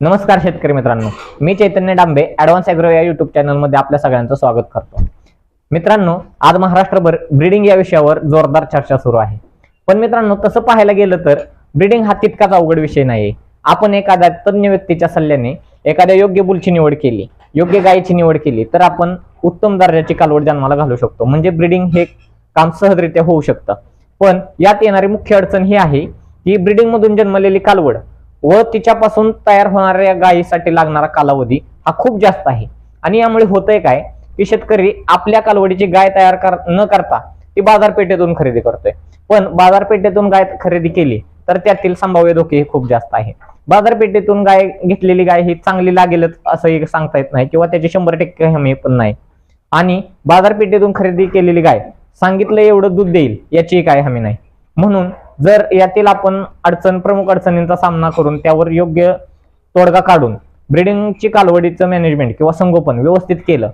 नमस्कार शेतकरी मित्रांनो मी चैतन्य डांबे ऍडव्हान्स अॅग्रो या युट्यूब चॅनलमध्ये आपल्या सगळ्यांचं स्वागत करतो. मित्रांनो आज महाराष्ट्रभर ब्रीडिंग या विषयावर जोरदार चर्चा सुरू आहे. पण मित्रांनो तसं पाहायला गेलं तर ब्रीडिंग हा तितकाच अवघड विषय नाही आपण एखाद्या तज्ञ व्यक्तीच्या सल्ल्याने एखाद्या योग्य बुलची निवड केली योग्य गायीची निवड केली तर आपण उत्तम दर्जाची कालवड जन्माला घालू शकतो. म्हणजे ब्रीडिंग हे काम सहजरित्या होऊ शकतं. पण यात येणारी मुख्य अडचण ही आहे की ब्रीडिंगमधून जन्मलेली कालवड व तिच्यापासून तयार होणाऱ्या गायीसाठी लागणारा कालावधी हा खूप जास्त आहे. आणि यामुळे होतंय काय? की शेतकरी आपल्या कालवडीची गाय तयार कर न करता ती बाजारपेठेतून खरेदी करतोय. पण बाजारपेठेतून गाय खरेदी केली तर त्यातील संभाव्य धोके हे खूप जास्त आहे. बाजारपेठेतून गाय घेतलेली गाय ही चांगली लागेलच असंही सांगता येत नाही किंवा त्याची शंभर टक्के हमी पण नाही. आणि बाजारपेठेतून खरेदी केलेली गाय सांगितलं एवढं दूध देईल याची काय हमी नाही. म्हणून जर यातील आपण अडचण प्रमुख अडचणींचा सामना करून त्यावर योग्य तोडगा काढून ब्रिडिंगची कालवडीचं मॅनेजमेंट किंवा संगोपन व्यवस्थित केलं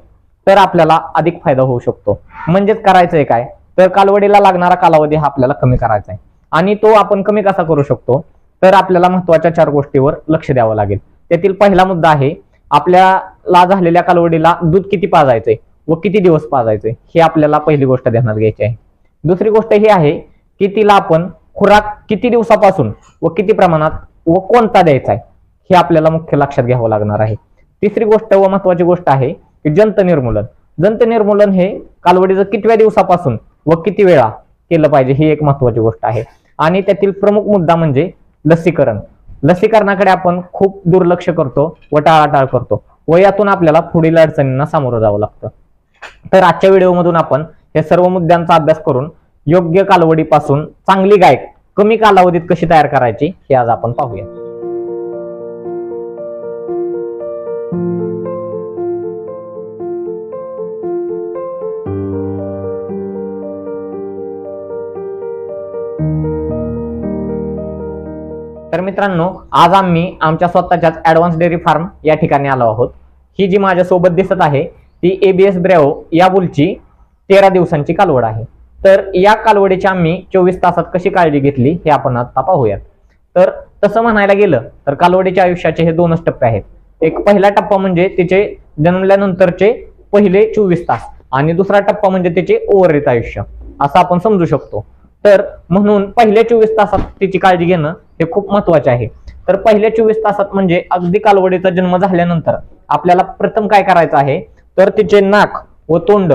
तर आपल्याला अधिक फायदा होऊ शकतो. म्हणजेच करायचंय काय? तर कालवडीला लागणारा कालावधी हा आपल्याला कमी करायचा आहे. आणि तो आपण कमी कसा करू शकतो? तर आपल्याला महत्त्वाच्या चार गोष्टीवर लक्ष द्यावं लागेल. त्यातील पहिला मुद्दा आहे आपल्याला झालेल्या कालवडीला दूध किती पाजायचंय व किती दिवस पाजायचंय हे आपल्याला पहिली गोष्ट ध्यानात घ्यायची आहे. दुसरी गोष्ट ही आहे की तिला आपण खुराक किती दिवसापासून व किती प्रमाणात व कोणता द्यायचा आहे हे आपल्याला मुख्य लक्षात घ्यावं लागणार आहे. तिसरी गोष्ट व महत्वाची गोष्ट आहे की जंत निर्मूलन. जंत निर्मूलन हे कालवडीचं कितव्या दिवसापासून व किती वेळा केलं पाहिजे ही एक महत्वाची गोष्ट आहे. आणि त्यातील प्रमुख मुद्दा म्हणजे लसीकरण. लसीकरणाकडे आपण खूप दुर्लक्ष करतो व टाळाटाळ करतो व यातून आपल्याला पुढील अडचणींना सामोरं जावं लागतं. तर आजच्या व्हिडिओमधून आपण हे सर्व मुद्द्यांचा अभ्यास करून योग्य कालावधीपासून चांगली गाय कमी कालावधीत कशी तयार करायची हे आज आपण पाहूया तर मित्रांनो आज आम्ही आमच्या स्वतःच्याच ऍडव्हान्स डेअरी फार्म या ठिकाणी आलो आहोत. ही जी माझ्या सोबत दिसत आहे ती एबीएस ब्रेओ या बुलची तेरा दिवसांची कालवड आहे. तर या कालवडीची आम्ही चोवीस तासात कशी काळजी घेतली हे आपण आता पाहूयात. तर तसं म्हणायला गेलं तर कालवडीच्या आयुष्याचे हे दोनच टप्पे आहेत. एक पहिला टप्पा म्हणजे तिचे जन्मल्यानंतरचे पहिले चोवीस तास आणि दुसरा टप्पा म्हणजे तिचे ओव्हररित आयुष्य. असं आपण समजू शकतो. तर म्हणून पहिल्या चोवीस तासात तिची काळजी घेणं हे खूप महत्त्वाचे आहे. तर पहिल्या चोवीस तासात म्हणजे अगदी कालवडीचा जन्म झाल्यानंतर आपल्याला प्रथम काय करायचं आहे? तर तिचे नाक व तोंड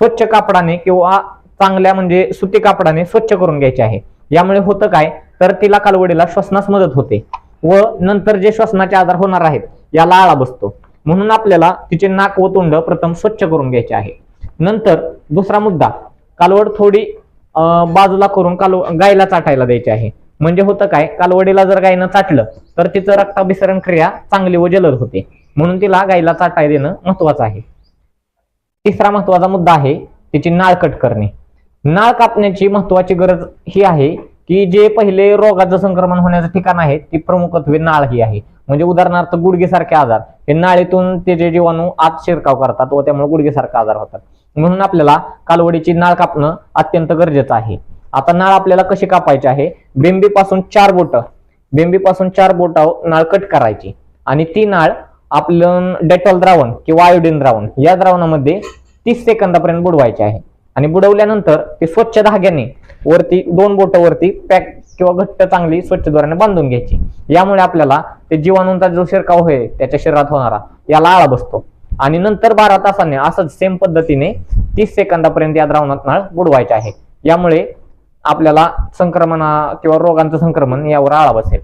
स्वच्छ कापडाने किंवा चांगल्या म्हणजे सुती कापडाने स्वच्छ करून घ्यायचे आहे. यामुळे होतं काय? तर तिला कालवडीला श्वसनास मदत होते व नंतर जे श्वसनाचे आजार होणार आहेत याला आळा बसतो. म्हणून आपल्याला तिचे नाक व तोंड प्रथम स्वच्छ करून घ्यायचे आहे. नंतर दुसरा मुद्दा कालवड थोडी अं, बाजूला करून काल गायला चाटायला द्यायची आहे. म्हणजे होतं काय? कालवडीला जर गायनं चाटलं तर तिचं रक्ताभिसरण क्रिया चांगली व जलद होते. म्हणून तिला गायला चाटाय देणं महत्वाचं आहे. तिसरा महत्त्वाचा मुद्दा आहे तिची नाळ कट करणे. नाळ कापण्याची महत्वाची गरज ही आहे की जे पहिले रोगाचं संक्रमण होण्याचं ठिकाण आहे ती प्रमुखत्वे नाळ ही आहे. म्हणजे उदाहरणार्थ गुडघेसारखे आजार. हे नाळीतून ते जे जीवाणू आत शिरकाव करतात व त्यामुळे गुडघेसारखे आजार होतात. म्हणून आपल्याला कालवडीची नाळ कापणं अत्यंत गरजेचं आहे. आता नाळ आपल्याला कशी कापायची आहे? बेंबीपासून चार बोट. बेंबीपासून चार बोट नाळ कट करायची. आणि ती नाळ आपलं डेटॉल द्रावण किंवा आयोडीन द्रावण या द्रावणामध्ये तीस सेकंदापर्यंत बुडवायची आहे. आणि बुडवल्यानंतर ते स्वच्छ धाग्याने वरती दोन बोट वरती पॅक किंवा घट्ट चांगली स्वच्छ दोऱ्याने बांधून घ्यायची. यामुळे आपल्याला ते जीवाणूंचा जो शिरकाव आहे त्याच्या शरीरात होणारा याला आळा बसतो. आणि नंतर बारा तासाने असंच सेम पद्धतीने तीस सेकंदापर्यंत या द्रावणात नाळ बुडवायचे आहे. यामुळे आपल्याला संक्रमणा किंवा रोगांचं संक्रमण यावर आळा बसेल.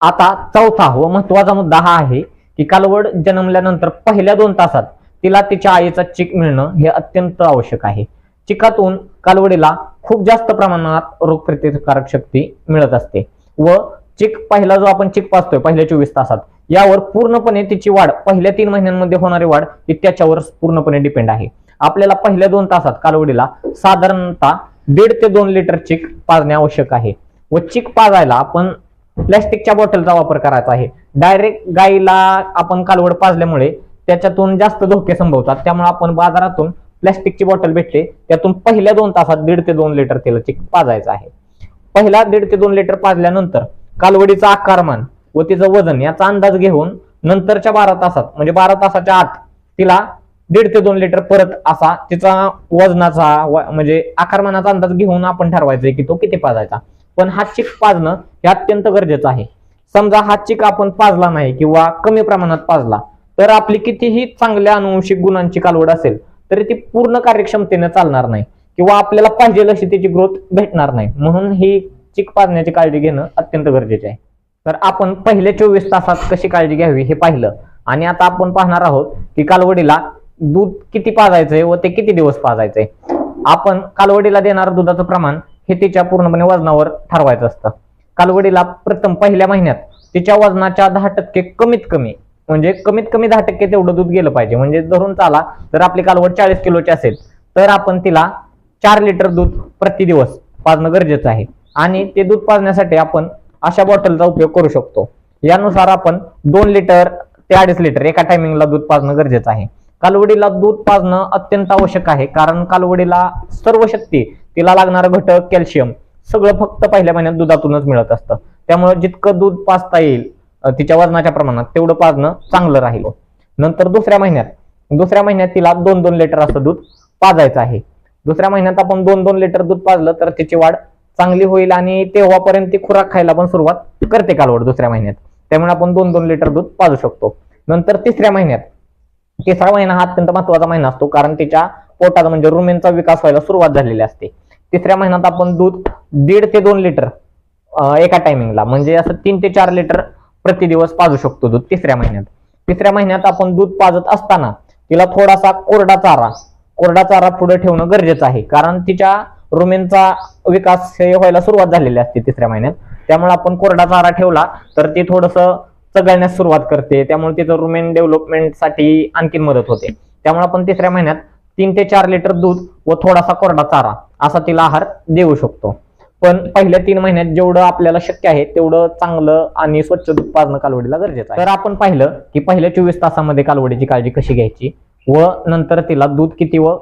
आता चौथा व महत्त्वाचा मुद्दा हा आहे की कालवड जन्मल्यानंतर पहिल्या दोन तासात तिला तिच्या आईचा चीक मिळणं हे अत्यंत आवश्यक आहे. चिकातून कालवडीला खूप जास्त प्रमाणात रोगप्रतिकारक शक्ती मिळत असते व चिक पहिला जो आपण चिक पाचतोय पहिल्या चोवीस तासात यावर पूर्णपणे तिची वाढ पहिल्या तीन महिन्यांमध्ये होणारी वाढ ही त्याच्यावर पूर्णपणे डिपेंड आहे. आपल्याला पहिल्या दोन तासात कालवडीला साधारणतः दीड ते दोन लिटर चिक पाजणे आवश्यक आहे व चिक पाजायला आपण प्लॅस्टिकच्या बॉटलचा वापर करायचा आहे. डायरेक्ट गाईला आपण कालवड पाजल्यामुळे त्याच्यातून जास्त धोके संभवतात. त्यामुळे आपण बाजारातून प्लॅस्टिकची बॉटल भेटते त्यातून पहिल्या दोन तासात दीड ते दोन लिटर तेलाची पाजायचं आहे. पहिला दीड ते दोन लिटर पाजल्यानंतर कालवडीचा आकारमान व तिचं वजन याचा अंदाज घेऊन नंतरच्या बारा तासात म्हणजे बारा तासाच्या आत तिला दीड ते दोन लिटर परत असा तिचा वजनाचा म्हणजे आकारमानाचा अंदाज घेऊन आपण ठरवायचंय की तो किती पाजायचा. पण हा चिक पाजणं हे अत्यंत गरजेचं आहे. समजा हा चिक आपण पाजला नाही किंवा कमी प्रमाणात पाजला तर आपली कितीही चांगल्या अनुवंशिक गुणांची कालवड असेल तरी ती पूर्ण कार्यक्षमतेने चालणार नाही. किंवा आपल्याला पाहिजे अशी त्याची ग्रोथ भेटणार नाही. म्हणून ही चिक पाजण्याची काळजी घेणं अत्यंत गरजेचे आहे. तर आपण पहिल्या चोवीस तासात कशी काळजी घ्यावी हे पाहिलं. आणि आता आपण पाहणार आहोत की कालवडीला दूध किती पाजायचंय व ते किती दिवस पाजायचंय. आपण कालवडीला देणारं दुधाचं प्रमाण हे तिच्या पूर्णपणे वजनावर ठरवायचं असतं. कालवडीला प्रथम पहिल्या महिन्यात तिच्या वजनाच्या दहा टक्के कमीत कमी म्हणजे कमीत कमी दहा टक्के तेवढं दूध गेलं पाहिजे. म्हणजे धरून चाला जर आपली कालवड चाळीस किलोची असेल तर आपण तिला चार लिटर दूध प्रति दिवस पाजणं गरजेचं आहे. आणि ते दूध पाजण्यासाठी आपण अशा बॉटलचा उपयोग करू शकतो. यानुसार आपण दोन लिटर ते अडीच लिटर एका टायमिंगला दूध पाजणं गरजेचं आहे. कालवडीला दूध पाजणं अत्यंत आवश्यक आहे कारण कालवडीला सर्व शक्ती तिला लागणारं घटक कॅल्शियम सगळं फक्त पहिल्या महिन्यात दुधातूनच मिळत असतं. त्यामुळे जितकं दूध पाजता येईल तिच्या वजनाच्या प्रमाणात तेवढं पाजणं चांगलं राहील. नंतर दुसऱ्या महिन्यात दुसऱ्या महिन्यात तिला दोन दोन लिटर असं दूध पाजायचं आहे. दुसऱ्या महिन्यात आपण दोन दोन लिटर दूध पाजलं तर तिची वाढ चांगली होईल आणि तेव्हापर्यंत ती खुराक खायला पण सुरुवात करते कालवड दुसऱ्या महिन्यात. त्यामुळे आपण दोन दोन लिटर दूध पाजू शकतो. नंतर तिसऱ्या महिन्यात तिसरा महिना हा अत्यंत महत्त्वाचा महिना असतो कारण तिच्या पोटात म्हणजे रुमेनचा विकास व्हायला सुरुवात झालेली असते. तिसऱ्या महिन्यात आपण दूध दीड ते दोन लिटर एका टायमिंगला म्हणजे असं तीन ते चार लिटर प्रति दिवस पाजू शकतो दूध तिसऱ्या महिन्यात. तिसऱ्या महिन्यात आपण दूध पाजत असताना तिला थोडासा कोरडा चारा कोरडा चारा पुढे ठेवणं गरजेचं आहे. कारण तिच्या रुमेनचा विकास हे व्हायला सुरुवात झालेली असते तिसऱ्या महिन्यात. त्यामुळे आपण कोरडा चारा ठेवला तर ती थोडस चघळण्यास सुरुवात करते. त्यामुळे तिचं रुमेन डेव्हलपमेंटसाठी आणखीन मदत होते. त्यामुळे आपण तिसऱ्या महिन्यात तीन ते चार लिटर दूध व थोडासा कोरडा चारा असा तिला आहार देऊ शकतो. पण पहिल्या तीन महिन्यात जेवढं आपल्याला शक्य आहे तेवढं चांगलं आणि स्वच्छ दूध पाजणं कालवडीला गरजेचं आहे. तर आपण पाहिलं की पहिल्या चोवीस तासामध्ये कालवडीची काळजी कशी घ्यायची व नंतर तिला दूध किती व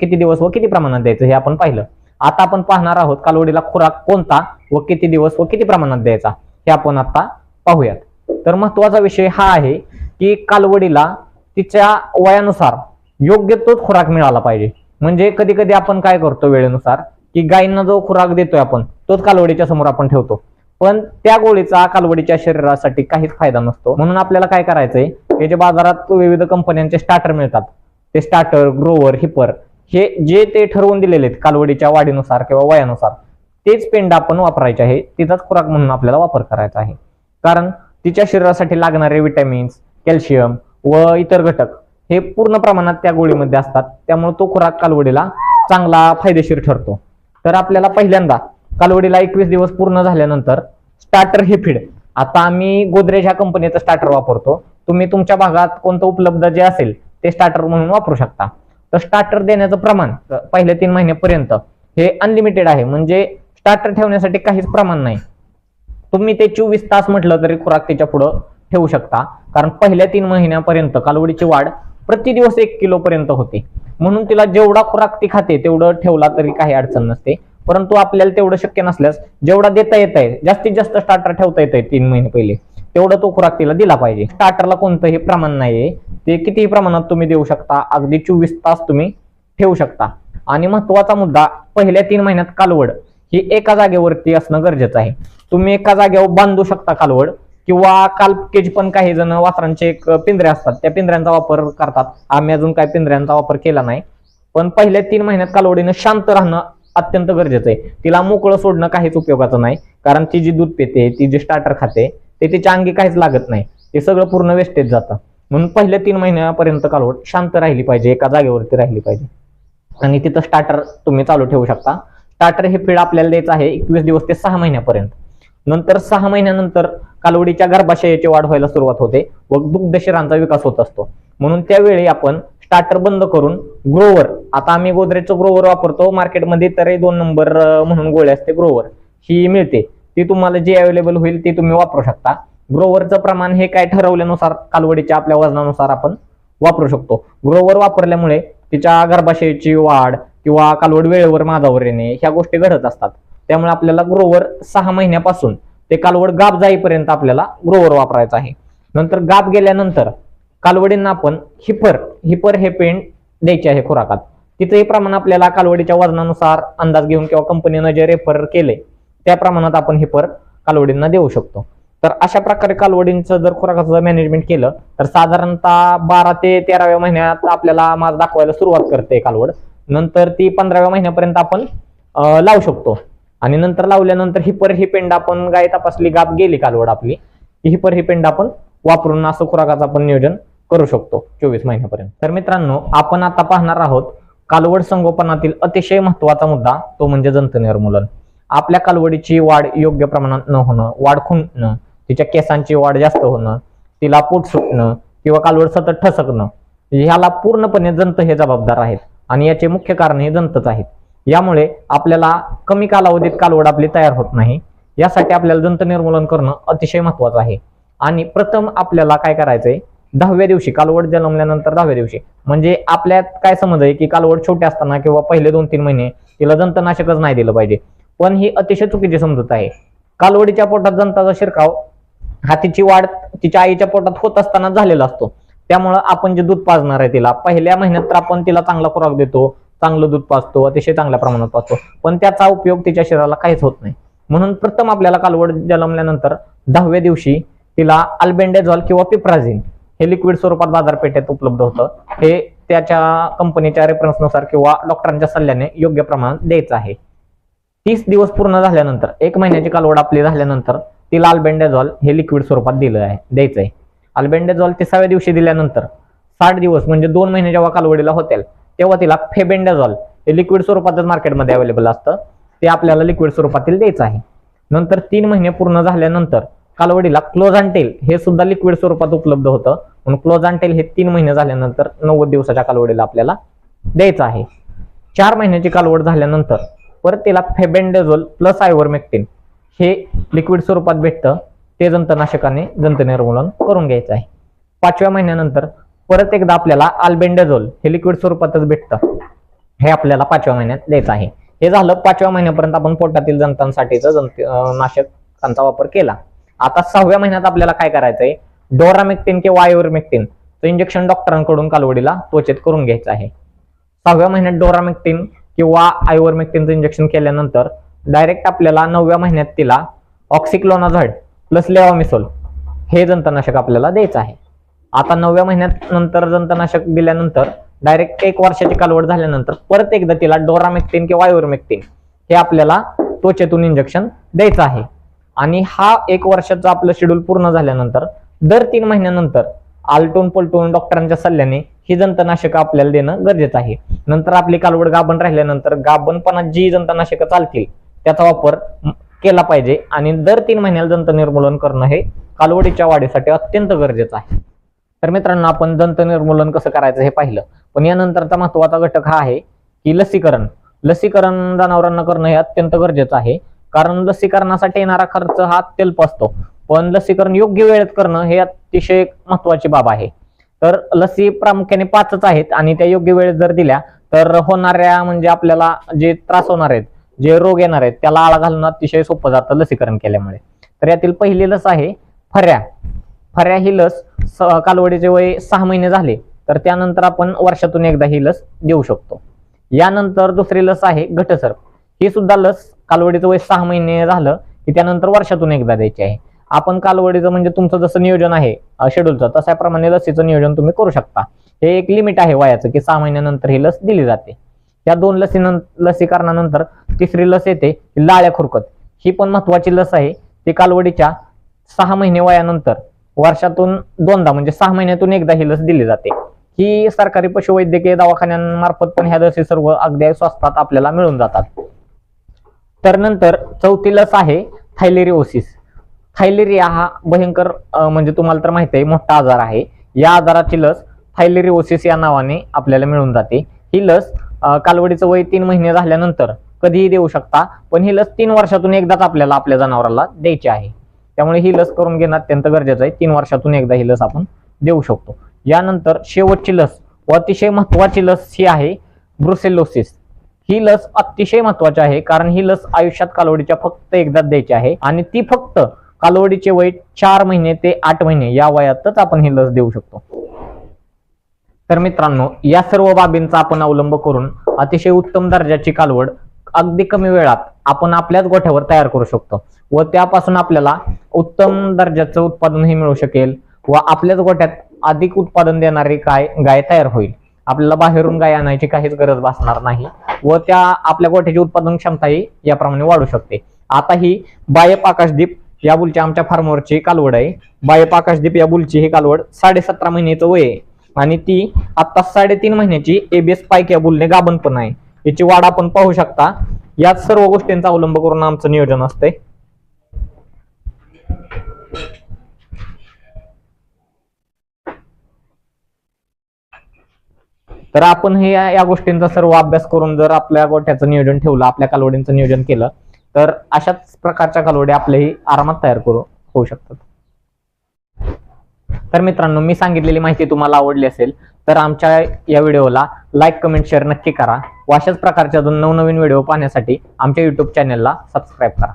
किती दिवस व किती प्रमाणात द्यायचं हे आपण पाहिलं. आता आपण पाहणार आहोत कालवडीला खुराक कोणता व किती दिवस व किती प्रमाणात द्यायचा हे आपण आता पाहूयात. तर महत्त्वाचा विषय हा आहे की कालवडीला तिच्या वयानुसार योग्य तोच खुराक मिळाला पाहिजे. म्हणजे कधी कधी आपण काय करतो वेळेनुसार? की गायींना जो खुराक देतोय आपण तोच कालवडीच्या समोर आपण ठेवतो. पण त्या गोळीचा कालवडीच्या शरीरासाठी काहीच फायदा नसतो. म्हणून आपल्याला काय करायचंय हे जे बाजारात विविध कंपन्यांचे स्टार्टर मिळतात ते स्टार्टर ग्रोवर हिपर हे जे ते ठरवून दिलेले आहेत कालवडीच्या वाढीनुसार किंवा वयानुसार तेच पेंड आपण वापरायचे आहे तिचाच खुराक म्हणून आपल्याला वापर करायचा आहे. कारण तिच्या शरीरासाठी लागणारे विटॅमिन्स कॅल्शियम व इतर घटक हे पूर्ण प्रमाणात त्या गोळीमध्ये असतात त्यामुळे तो खुराक कालवडीला चांगला फायदेशीर ठरतो. तर आपल्याला पहिल्यांदा कालवडीला एकवीस दिवस पूर्ण झाल्यानंतर स्टार्टर हे फीड आता आम्ही गोदरेज ह्या कंपनीचं स्टार्टर वापरतो. तुम्ही तुमच्या भागात कोणतं उपलब्ध जे असेल ते स्टार्टर म्हणून वापरू शकता. तर स्टार्टर देण्याचं प्रमाण पहिल्या तीन महिन्यापर्यंत हे अनलिमिटेड आहे. म्हणजे स्टार्टर ठेवण्यासाठी काहीच प्रमाण नाही. तुम्ही ते चोवीस तास म्हटलं तरी खुराक त्याच्या पुढं ठेवू शकता. कारण पहिल्या तीन महिन्यापर्यंत कालवडीची वाढ प्रति दिवस एक किलोपर्यंत होते. म्हणून तिला जेवढा खुराक ती खाते तेवढं ठेवला तरी काही अडचण नसते. परंतु आपल्याला तेवढं शक्य नसल्यास जेवढा देता येत आहे जास्तीत जास्त स्टार्टर ठेवता येत आहे तीन महिने पहिले तेवढं तो खुराक तिला दिला पाहिजे. स्टार्टरला कोणतंही प्रमाण नाहीये. ते कितीही प्रमाणात तुम्ही देऊ शकता अगदी चोवीस तास तुम्ही ठेवू शकता. आणि महत्त्वाचा मुद्दा पहिल्या तीन महिन्यात कालवड ही एका जागेवरती असणं गरजेचं आहे. तुम्ही एका जागेवर बांधू शकता कालवड किंवा कालकेज पण काही जण वासरांचे एक पिंजरे असतात त्या पिंजऱ्यांचा वापर करतात. आम्ही अजून काय पिंजऱ्यांचा वापर केला नाही. पण पहिल्या तीन महिन्यात कालवडीनं शांत राहणं अत्यंत गरजेचं आहे. तिला मोकळं सोडणं काहीच उपयोगाचं नाही. कारण ती जी दूध पिते ती जी स्टार्टर खाते ते तिच्या अंगी काहीच लागत नाही. ते सगळं पूर्ण वेस्टेज जातं. म्हणून पहिल्या तीन महिन्यापर्यंत कालवड शांत राहिली पाहिजे एका जागेवरती राहिली पाहिजे. आणि तिथं स्टार्टर तुम्ही चालू ठेवू शकता. स्टार्टर हे फीड आपल्याला द्यायचं आहे एकवीस दिवस ते सहा महिन्यापर्यंत. नंतर सहा महिन्यानंतर कालवडीच्या गर्भाशयाची वाढ व्हायला सुरुवात होते व दुग्धशिरांचा विकास होत असतो. म्हणून त्यावेळी आपण स्टार्टर बंद करून ग्रोवर आता आम्ही गोदरेजचं ग्रोवर वापरतो मार्केटमध्ये तरी दोन नंबर म्हणून गोळी असते ग्रोवर ही मिळते. ती तुम्हाला जी अवेलेबल होईल ती तुम्ही वापरू शकता. ग्रोवरचं प्रमाण हे काय ठरवल्यानुसार कालवडीच्या आपल्या वजनानुसार आपण वापरू शकतो. ग्रोवर वापरल्यामुळे तिच्या गर्भाशयाची वाढ किंवा कालवड वेळेवर माझावर येणे ह्या गोष्टी घडत असतात. त्यामुळे आपल्याला ग्रोवर सहा महिन्यापासून ते कालवड गाप जाईपर्यंत आपल्याला ग्रोवर वापरायचा आहे. नंतर गाप गेल्यानंतर कालवडींना आपण हिपर हिपर हे पेंट द्यायचे आहे खुराकात. तिथेही प्रमाण आपल्याला कालवडीच्या वजनानुसार अंदाज घेऊन किंवा कंपनीनं जे रेफर केले त्या प्रमाणात आपण हिपर कालवडींना देऊ शकतो. तर अशा प्रकारे कालवडींचं जर खुराकाचं मॅनेजमेंट केलं तर साधारणतः बारा ते तेराव्या महिन्यात आपल्याला माल दाखवायला सुरुवात करते कालवड. नंतर ती पंधराव्या महिन्यापर्यंत आपण लावू शकतो. आणि नंतर लावल्यानंतर हिपर ही पेंड आपण गाय तपासली गाप गेली कालवड आपली. ही हिपर ही पेंड आपण वापरून असं खुराकाचं आपण नियोजन करू शकतो चोवीस महिन्यापर्यंत. तर मित्रांनो आपण आता पाहणार आहोत कालवड संगोपनातील अतिशय महत्त्वाचा मुद्दा तो म्हणजे जंत निर्मूलन आपल्या कालवडीची वाढ योग्य प्रमाणात न होणं वाढ खुंटणं तिच्या केसांची वाढ जास्त होणं तिला पोट सुटणं किंवा कालवड सतत ठसकणं ह्याला पूर्णपणे जंत हे जबाबदार आहेत. आणि याचे मुख्य कारण हे जंतच आहेत. यामुळे आपल्याला कमी कालावधीत कालवड आपली तयार होत नाही. यासाठी आपल्याला जंत निर्मूलन करणं अतिशय महत्वाचं आहे. आणि प्रथम आपल्याला काय करायचंय? दहाव्या दिवशी कालवड जन्मल्यानंतर दहाव्या दिवशी. म्हणजे आपल्यात काय समज आहे की कालवड छोटे असताना किंवा पहिले दोन तीन महिने तिला जंतनाशकच नाही दिलं पाहिजे. पण ही अतिशय चुकीची समजूत आहे. कालवडीच्या पोटात जंताचा शिरकाव हा तिची वाढ तिच्या आईच्या पोटात होत असताना झालेला असतो. त्यामुळं आपण जे दूध पाजणार आहे तिला पहिल्या महिन्यात तर आपण तिला चांगला खुराक देतो. चांगलं दूध पाचतो अतिशय चांगल्या प्रमाणात पाचतो पण त्याचा उपयोग तिच्या शरीराला काहीच होत नाही. म्हणून प्रथम आपल्याला कालवड जन्मल्यानंतर दहाव्या दिवशी तिला अल्बेंडेझॉल किंवा पिप्राझिन हे लिक्विड स्वरूपात बाजारपेठेत उपलब्ध होतं. हे त्याच्या कंपनीच्या रेफरन्सनुसार किंवा डॉक्टरांच्या सल्ल्याने योग्य प्रमाणात द्यायचं आहे. तीस दिवस पूर्ण झाल्यानंतर एक महिन्याची कालवड आपली झाल्यानंतर तिला अल्बेंडेझॉल हे लिक्विड स्वरूपात दिलं आहे द्यायचं आहे. अल्बेंडेझॉल तिसाव्या दिवशी दिल्यानंतर साठ दिवस म्हणजे दोन महिने जेव्हा कालवडीला होतील तेव्हा तिला फेबेंडेझॉल हे लिक्विड स्वरूपातच मार्केटमध्ये अवेलेबल असतं. ते आपल्याला लिक्विड स्वरूपातील द्यायचं आहे. नंतर तीन महिने पूर्ण झाल्यानंतर कालवडीला क्लोझांटेल हे सुद्धा लिक्विड स्वरूपात उपलब्ध होतं. म्हणून क्लोझांटेल हे तीन महिने झाल्यानंतर नव्वद दिवसाच्या कालवडीला आपल्याला द्यायचं आहे. चार महिन्याची कालवड झाल्यानंतर परत तिला फेबेंडेझोल प्लस आयवरमेक्टिन हे लिक्विड स्वरूपात भेटतं. ते जंतनाशकाने जंत निर्मूलन करून घ्यायचं आहे. पाचव्या महिन्यानंतर परत एकदा आपल्याला आल्बेंडेझोल हे लिक्विड स्वरूपातच भेटतं. हे आपल्याला पाचव्या महिन्यात द्यायचं आहे. हे झालं पाचव्या महिन्यापर्यंत आपण पोटातील जंतांसाठीचं जंत नाशकांचा वापर केला. आता सहाव्या महिन्यात आपल्याला काय करायचंय? डोरामेक्टिन किंवा आयुर्मेक्टिन. इंजेक्शन डॉक्टरांकडून कालवडीला त्वचेत करून घ्यायचं आहे. सहाव्या महिन्यात डोरामेक्टिन किंवा आयुर्मेक्टिनचं इंजेक्शन केल्यानंतर डायरेक्ट आपल्याला नवव्या महिन्यात तिला ऑक्सिक्लोनाझाइड प्लस लेवामिसोल हे जंतनाशक आपल्याला द्यायचं आहे. आता नवव्या महिन्यात नंतर जंतनाशक दिल्यानंतर डायरेक्ट एक वर्षाची कालवड झाल्यानंतर परत एकदा तिला डोरामेक्टिन किंवा आयुर्मेक्टिन हे आपल्याला त्वचेतून इंजेक्शन द्यायचं आहे. आणि हा एक वर्षाचं आपलं शेड्यूल पूर्ण झाल्यानंतर दर तीन महिन्यानंतर आलटून पलटून डॉक्टरांच्या सल्ल्याने ही जंतनाशकं आपल्याला देणं गरजेचं आहे. नंतर आपली कालवड गाभण राहिल्यानंतर गाभणपणात जी जंतनाशकं चालतील त्याचा वापर केला पाहिजे. आणि दर तीन महिन्याला जंत निर्मूलन करणं हे कालवडीच्या वाढीसाठी अत्यंत गरजेचं आहे. तर मित्रांनो आपण दंत निर्मूलन कसं करायचं हे पाहिलं. पण यानंतरचा महत्त्वाचा घटक हा आहे की लसीकरण. लसीकरण जनावरांना करणं हे अत्यंत गरजेचं आहे. कारण लसीकरणासाठी येणारा खर्च हा अत्यल्प असतो. पण लसीकरण योग्य वेळेत करणं हे अतिशय महत्वाची बाब आहे. तर लसी प्रामुख्याने पाचच आहेत आणि त्या योग्य वेळेत जर दिल्या तर होणाऱ्या म्हणजे आपल्याला जे त्रास होणार आहेत जे रोग येणार आहेत त्याला आळा घालणं अतिशय सोपं जातं लसीकरण केल्यामुळे. तर यातील पहिली लस आहे फऱ्या. फऱ्या ही लस कालवडीचे वय सहा महिने झाले तर त्यानंतर आपण वर्षातून एकदा ही लस देऊ शकतो. यानंतर दुसरी लस आहे घटसर्प. ही सुद्धा लस कालवडीचं वय सहा महिने झालं की त्यानंतर वर्षातून एकदा द्यायची आहे. आपण कालवडीचं म्हणजे तुमचं जसं नियोजन आहे शेड्यूलचं तशाप्रमाणे लसीचं नियोजन तुम्ही करू शकता. हे एक लिमिट आहे वयाचं की सहा महिन्यानंतर ही लस दिली जाते. या दोन लसीनं लसीकरणानंतर तिसरी लस येते लाळ्या खुरकत. ही पण महत्वाची लस आहे ती कालवडीच्या सहा महिने वयानंतर वर्षातून दोनदा म्हणजे सहा महिन्यातून एकदा ही लस दिली जाते. ही सरकारी पशुवैद्यकीय दवाखान्यांमार्फत पण ह्या लसी सर्व अगदी स्वस्तात आपल्याला मिळून जातात. तर नंतर चौथी लस आहे थायलेरिओसिस. थायलेरिया हा भयंकर म्हणजे तुम्हाला तर माहिती आहे मोठा आजार आहे. या आजाराची लस थायलेरिओसिस या नावाने आपल्याला मिळून जाते. ही लस कालवडीचं वय तीन महिने झाल्यानंतर कधीही देऊ शकता पण ही लस तीन वर्षातून एकदाच आपल्याला आपल्या जनावराला द्यायची आहे. त्यामुळे ही लस करून घेणं अत्यंत गरजेचं आहे. तीन वर्षातून एकदा ही लस आपण देऊ शकतो. यानंतर शेवटची लस व अतिशय महत्वाची लस ही आहे ब्रुसेलोसिस ही लस अतिशय महत्वाची आहे कारण ही लस आयुष्यात कालवडीच्या फक्त एकदाच द्यायची आहे आणि ती फक्त कालवडीचे वय चार महिने ते आठ महिने या वयातच आपण ही लस देऊ शकतो. तर मित्रांनो या सर्व बाबींचा आपण अवलंब करून अतिशय उत्तम दर्जाची कालवड अगदी कमी वेळात आपण आपल्याच गोठ्यावर तयार करू शकतो व त्यापासून आपल्याला उत्तम दर्जाचं उत्पादनही मिळू शकेल व आपल्याच गोठ्यात अधिक उत्पादन देणारी काय गाय तयार होईल. आपल्याला बाहेरून गाय आणायची काहीच गरज भासणार नाही व त्या आपल्या गोठ्याची उत्पादन क्षमताही याप्रमाणे वाढू शकते. आता ही बायप आकाशदीप या बुलची आमच्या फार्मवरची कालवड आहे. बायप आकाशदीप या बुलची ही कालवड साडेसतरा महिन्याचं वय आहे आणि ती आता साडेतीन महिन्याची एबीएस पाईक या बुलने गाबन पण आहे. याची वाढ आपण पाहू शकता. याच सर्व गोष्टींचा अवलंब करून आमचं नियोजन असते तर आपण हे या या गोष्टींचा सर्व अभ्यास करून जर आपल्या गोठ्याचं नियोजन ठेवलं आपल्या कालवडींचं नियोजन केलं तर अशाच प्रकारच्या कालवडी आपल्याही आरामात तयार करू होऊ शकतात. तर मित्रांनो मी सांगितलेली माहिती तुम्हाला आवडली असेल तर आमच्या या व्हिडिओला लाईक कमेंट शेअर नक्की करा. व अशाच प्रकारच्या अजून नवनवीन व्हिडिओ पाहण्यासाठी आमच्या युट्यूब चॅनेलला सबस्क्राईब करा.